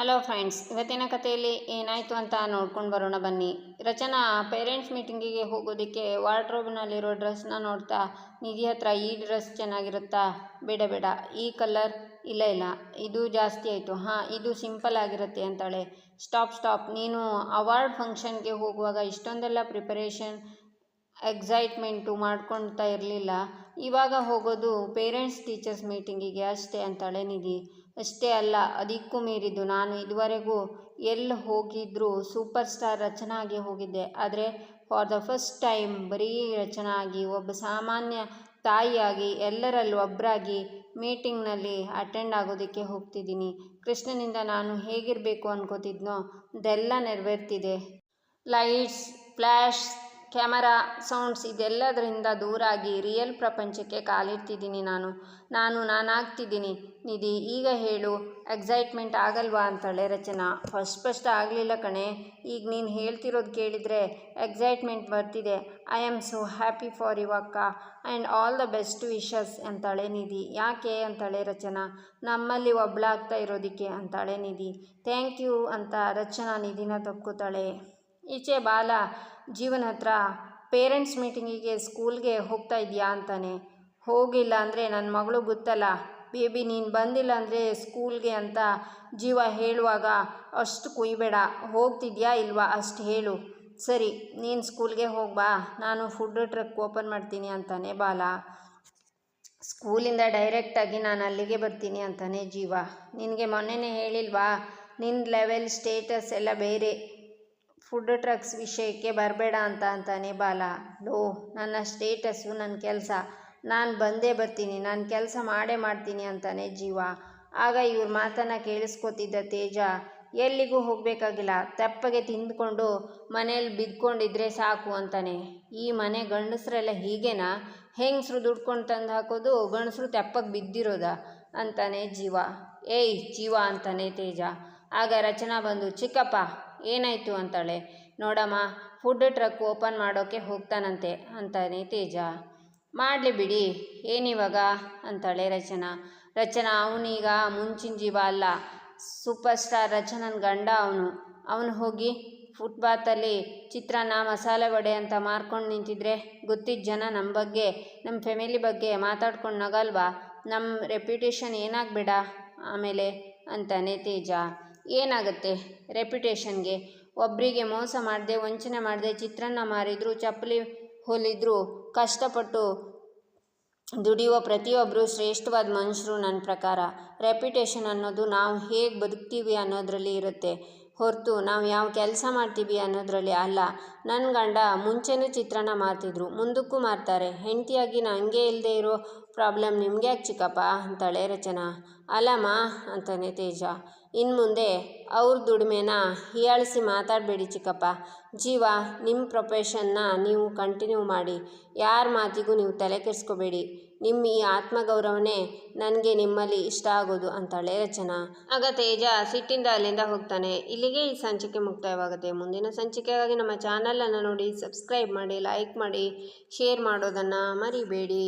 Hello friends ಇವತ್ತಿನ ಕಥೆಯಲ್ಲಿ ಏನಾಯಿತು ಅಂತ ನೋಡ್ಕೊಂಡು ಬರೋಣ ಬನ್ನಿ. ರಚನಾ ಪೇರೆಂಟ್ಸ್ ಮೀಟಿಂಗಿಗೆ ಹೋಗೋದಕ್ಕೆ ವಾರ್ಡ್ರೋಬ್ನಲ್ಲಿರೋ ಡ್ರೆಸ್ನ ನೋಡ್ತಾ, ನಿಧಿ ಹತ್ರ ಈ ಡ್ರೆಸ್ ಚೆನ್ನಾಗಿರುತ್ತಾ? ಬೇಡ ಬೇಡ. ಈ ಕಲರ್ ಇಲ್ಲ ಇಲ್ಲ. ಇದು ಜಾಸ್ತಿ ಆಯಿತು. ಹಾಂ, ಇದು ಸಿಂಪಲ್ ಆಗಿರುತ್ತೆ ಅಂತಾಳೆ. ಸ್ಟಾಪ್ ಸ್ಟಾಪ್ ನೀನು ಅವಾರ್ಡ್ ಫಂಕ್ಷನ್ಗೆ ಹೋಗುವಾಗ ಇಷ್ಟೊಂದೆಲ್ಲ ಪ್ರಿಪರೇಷನ್ ಎಕ್ಸೈಟ್ಮೆಂಟು ಮಾಡ್ಕೊಳ್ತಾ ಇರಲಿಲ್ಲ. ಇವಾಗ ಹೋಗೋದು ಪೇರೆಂಟ್ಸ್ ಟೀಚರ್ಸ್ ಮೀಟಿಂಗಿಗೆ ಅಷ್ಟೇ ಅಂತಾಳೆ ನಿಧಿ ಅಷ್ಟೇ ಅಲ್ಲ, ಅದಕ್ಕೂ ಮೀರಿದ್ದು ನಾನು ಇದುವರೆಗೂ ಎಲ್ಲಿ ಹೋಗಿದ್ದರೂ ಸೂಪರ್ ಸ್ಟಾರ್ ಆಗಿ ಹೋಗಿದ್ದೆ. ಆದರೆ ಫಾರ್ ದ ಫಸ್ಟ್ ಟೈಮ್ ಬರೀ ರಚನಾ ಆಗಿ ಒಬ್ಬ ಸಾಮಾನ್ಯ ತಾಯಿಯಾಗಿ ಎಲ್ಲರಲ್ಲೂ ಒಬ್ಬರಾಗಿ ಮೀಟಿಂಗ್ನಲ್ಲಿ ಅಟೆಂಡ್ ಆಗೋದಕ್ಕೆ ಹೋಗ್ತಿದ್ದೀನಿ. ಕೃಷ್ಣನಿಂದ ನಾನು ಹೇಗಿರಬೇಕು ಅನ್ಕೋತಿದ್ನೋ ಅದೆಲ್ಲ ನೆರವೇರ್ತಿದೆ. ಲೈಟ್ಸ್ ಫ್ಲ್ಯಾಶ್ ಕ್ಯಾಮರಾ ಸೌಂಡ್ಸ್ ಇದೆಲ್ಲದರಿಂದ ದೂರಾಗಿ ರಿಯಲ್ ಪ್ರಪಂಚಕ್ಕೆ ಕಾಲಿಡ್ತಿದ್ದೀನಿ ನಾನು. ನಾನು ನಾನಾಗ್ತಿದ್ದೀನಿ. ನಿಧಿ, ಈಗ ಹೇಳು. ಎಕ್ಸೈಟ್ಮೆಂಟ್ ಆಗಲ್ವಾ ಅಂತಾಳೆ ರಚನಾ. ಫಸ್ಟ್ ಫಸ್ಟ್ ಆಗಲಿಲ್ಲ ಕಣೆ. ಈಗ ನೀನು ಹೇಳ್ತಿರೋದು ಕೇಳಿದರೆ ಎಕ್ಸೈಟ್ಮೆಂಟ್ ಬರ್ತಿದೆ. I am so happy for you ಅಕ್ಕ. And all the best wishes ಅಂತಾಳೆ ನಿಧಿ. ಯಾಕೆ ಅಂತಾಳೆ ರಚನಾ. ನಮ್ಮಲ್ಲಿ ಒಬ್ಳಾಗ್ತಾ ಇರೋದಕ್ಕೆ ಅಂತಾಳೆ ನಿಧಿ. ಥ್ಯಾಂಕ್ ಯು ಅಂತ ರಚನಾ ನಿಧಿನ ತಕ್ಕೋತಾಳೆ. ಈಚೆ ಬಾಲ, ಜೀವನ ಹತ್ರ ಪೇರೆಂಟ್ಸ್ ಮೀಟಿಂಗಿಗೆ ಸ್ಕೂಲ್ಗೆ ಹೋಗ್ತಾ ಇದೆಯಾ ಅಂತಾನೆ. ಹೋಗಿಲ್ಲ ಅಂದರೆ ನನ್ನ ಮಗಳು ಗೊತ್ತಲ್ಲ. ಬೇಬಿ, ನೀನು ಬಂದಿಲ್ಲ ಅಂದರೆ ಸ್ಕೂಲ್ಗೆ ಅಂತ ಜೀವ ಹೇಳುವಾಗ ಅಷ್ಟು ಕುಯ್ಬೇಡ. ಹೋಗ್ತಿದ್ಯಾ ಇಲ್ವಾ ಅಷ್ಟು ಹೇಳು. ಸರಿ, ನೀನು ಸ್ಕೂಲ್ಗೆ ಹೋಗ್ಬಾ ನಾನು ಫುಡ್ ಟ್ರಕ್ ಓಪನ್ ಮಾಡ್ತೀನಿ ಅಂತಾನೆ ಬಾಲ. ಸ್ಕೂಲಿಂದ ಡೈರೆಕ್ಟಾಗಿ ನಾನು ಅಲ್ಲಿಗೆ ಬರ್ತೀನಿ ಅಂತಾನೆ ಜೀವ. ನಿನಗೆ ಮೊನ್ನೆನೇ ಹೇಳಿಲ್ವಾ ನಿನ್ನ ಲೆವೆಲ್ ಸ್ಟೇಟಸ್ ಎಲ್ಲ ಬೇರೆ. ಫುಡ್ ಟ್ರಕ್ಸ್ ವಿಷಯಕ್ಕೆ ಬರಬೇಡ ಅಂತ ಅಂತಾನೆ ಬಾಲ. ಲೋ, ನನ್ನ ಸ್ಟೇಟಸ್ಸು ನನ್ನ ಕೆಲಸ. ನಾನು ಬಂದೇ ಬರ್ತೀನಿ, ನಾನು ಕೆಲಸ ಮಾಡೇ ಮಾಡ್ತೀನಿ ಅಂತಾನೆ ಜೀವ. ಆಗ ಇವ್ರ ಮಾತನ್ನು ಕೇಳಿಸ್ಕೊತಿದ್ದ ತೇಜ, ಎಲ್ಲಿಗೂ ಹೋಗಬೇಕಾಗಿಲ್ಲ, ತೆಪ್ಪಗೆ ತಿಂದ್ಕೊಂಡು ಮನೇಲಿ ಬಿದ್ಕೊಂಡಿದ್ರೆ ಸಾಕು ಅಂತಾನೆ. ಈ ಮನೆ ಗಂಡಸರೆಲ್ಲ ಹೀಗೇನಾ? ಹೆಂಗಸರು ದುಡ್ಕೊಂಡು ತಂದು ಹಾಕೋದು, ಗಂಡಸರು ತೆಪ್ಪಗೆ ಬಿದ್ದಿರೋದ ಅಂತಾನೆ ಜೀವ. ಏಯ್, ಜೀವ ಅಂತಾನೆ ತೇಜ. ಆಗ ರಚನಾ ಬಂದು, ಚಿಕ್ಕಪ್ಪ ಏನಾಯಿತು ಅಂತಾಳೆ. ನೋಡಮ್ಮ ಫುಡ್ ಟ್ರಕ್ ಓಪನ್ ಮಾಡೋಕ್ಕೆ ಹೋಗ್ತಾನಂತೆ, ಅಂತಾನೆ ತೇಜ. ಮಾಡಲಿ ಬಿಡಿ, ಏನಿವಾಗ? ಅಂತಾಳೆ ರಚನಾ. ರಚನಾ, ಅವನೀಗ ಮುಂಚಿನ ಜೀವ ಅಲ್ಲ. ಸೂಪರ್ ಸ್ಟಾರ್ ರಚನನ್ ಗಂಡ ಅವನು. ಅವನು ಹೋಗಿ ಫುಟ್ಪಾತಲ್ಲಿ ಚಿತ್ರಾನ್ನ, ಮಸಾಲೆ ವಡೆ ಅಂತ ಮಾರ್ಕೊಂಡು ನಿಂತಿದ್ರೆ ಗೊತ್ತಿದ್ದ ಜನ ನಮ್ಮ ಬಗ್ಗೆ ನಮ್ಮ ಫ್ಯಾಮಿಲಿ ಬಗ್ಗೆ ಮಾತಾಡ್ಕೊಂಡು ನಗಲ್ವಾ? ನಮ್ಮ ರೆಪ್ಯುಟೇಷನ್ ಏನಾಗಬೇಡ? ಆಮೇಲೆ ಅಂತಾನೆ ತೇಜ. ಏನಾಗುತ್ತೆ? ರೆಪ್ಯುಟೇಷನ್ಗೆ. ಒಬ್ಬರಿಗೆ ಮೋಸ ಮಾಡದೆ, ವಂಚನೆ ಮಾಡದೆ, ಚಿತ್ರಾನ್ನ ಮಾರಿದ್ರು, ಚಪ್ಪಲಿ ಹೊಲಿದ್ರು, ಕಷ್ಟಪಟ್ಟು ದುಡಿಯುವ ಪ್ರತಿಯೊಬ್ಬರು ಶ್ರೇಷ್ಠವಾದ ಮನುಷ್ಯರು ನನ್ನ ಪ್ರಕಾರ. ರೆಪ್ಯುಟೇಷನ್ ಅನ್ನೋದು ನಾವು ಹೇಗೆ ಬದುಕ್ತೀವಿ ಅನ್ನೋದರಲ್ಲಿ ಇರುತ್ತೆ. ಹೊರತು ನಾವು ಯಾವ ಕೆಲಸ ಮಾಡ್ತೀವಿ ಅನ್ನೋದರಲ್ಲಿ ಅಲ್ಲ. ನನ್ನ ಗಂಡ ಮುಂಚೆನೂ ಚಿತ್ರಾನ್ನ ಮಾರ್ತಿದ್ರು, ಮುಂದಕ್ಕೂ ಮಾರ್ತಾರೆ. ಹೆಂಡತಿಯಾಗಿ ಹಂಗೆ ಇಲ್ಲದೆ ಇರೋ ಪ್ರಾಬ್ಲಮ್ ನಿಮ್ಗೆ ಯಾಕೆ ಚಿಕ್ಕಪ್ಪ? ಅಂತಾಳೆ ರಚನಾ. ಅಲ್ಲಮ್ಮ, ಅಂತಾನೆ ತೇಜ. ಇನ್ನು ಮುಂದೆ ಅವ್ರ ದುಡಿಮೆನ ಹೀಯಾಳಿಸಿ ಮಾತಾಡಬೇಡಿ ಚಿಕ್ಕಪ್ಪ. ಜೀವ ನಿಮ್ಮ ಪ್ರೊಫೆಷನ್ನ ನೀವು ಕಂಟಿನ್ಯೂ ಮಾಡಿ. ಯಾರ ಮಾತಿಗೂ ನೀವು ತಲೆ ಕೆಡಿಸ್ಕೋಬೇಡಿ. ನಿಮ್ಮ ಈ ಆತ್ಮಗೌರವನೇ ನನಗೆ ನಿಮ್ಮಲ್ಲಿ ಇಷ್ಟ ಆಗೋದು, ಅಂತಾಳೆ ರಚನಾ. ಆಗ ತೇಜ ಸಿಟ್ಟಿಂದ ಅಲ್ಲಿಂದ ಹೋಗ್ತಾನೆ. ಇಲ್ಲಿಗೆ ಈ ಸಂಚಿಕೆ ಮುಕ್ತಾಯವಾಗುತ್ತೆ. ಮುಂದಿನ ಸಂಚಿಕೆಗಾಗಿ ನಮ್ಮ ಚಾನಲನ್ನು ನೋಡಿ, ಸಬ್ಸ್ಕ್ರೈಬ್ ಮಾಡಿ, ಲೈಕ್ ಮಾಡಿ, ಶೇರ್ ಮಾಡೋದನ್ನು ಮರಿಬೇಡಿ.